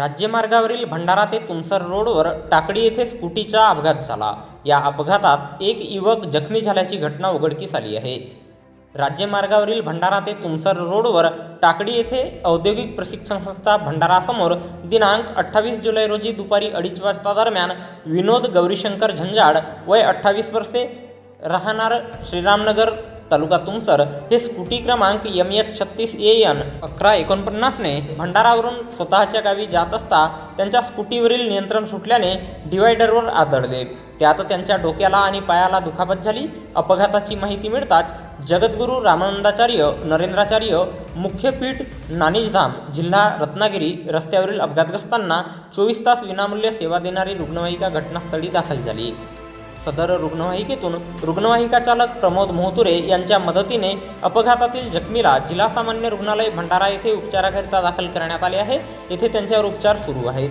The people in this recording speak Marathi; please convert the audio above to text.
राज्यमार्गावरील भंडारा ते तुमसर रोडवर टाकडी येथे स्कूटीचा अपघात झाला. या अपघातात एक युवक जखमी झाल्याची घटना उघडकीस आली आहे. राज्यमार्गावरील भंडारा ते तुमसर रोडवर टाकडी येथे औद्योगिक प्रशिक्षण संस्था भंडारासमोर दिनांक अठ्ठावीस जुलै रोजी दुपारी अडीच वाजता दरम्यान विनोद गौरीशंकर झंजाड वय अठ्ठावीस वर्षे राहणार श्रीरामनगर तालुका तुमसर हे स्कूटी क्रमांक यम एच छत्तीस ए एन अकरा एकोणपन्नासने भंडारावरून स्वतःच्या गावी जात असता त्यांच्या स्कूटीवरील नियंत्रण सुटल्याने डिवायडरवर आदळले. त्यात त्यांच्या डोक्याला आणि पायाला दुखापत झाली. अपघाताची माहिती मिळताच जगद्गुरू रामानंदाचार्य नरेंद्राचार्य मुख्यपीठ नानिजधाम जिल्हा रत्नागिरी रस्त्यावरील अपघातग्रस्तांना चोवीस तास विनामूल्य सेवा देणारी रुग्णवाहिका घटनास्थळी दाखल झाली. सदर रुग्णवाहिकेतून रुग्णवाहिका चालक प्रमोद मोहतुरे यांच्या मदतीने अपघातातील जखमीला जिल्हा सामान्य रुग्णालय भंडारा येथे उपचाराकरिता दाखल करण्यात आले आहे. येथे त्यांच्यावर उपचार सुरू आहेत.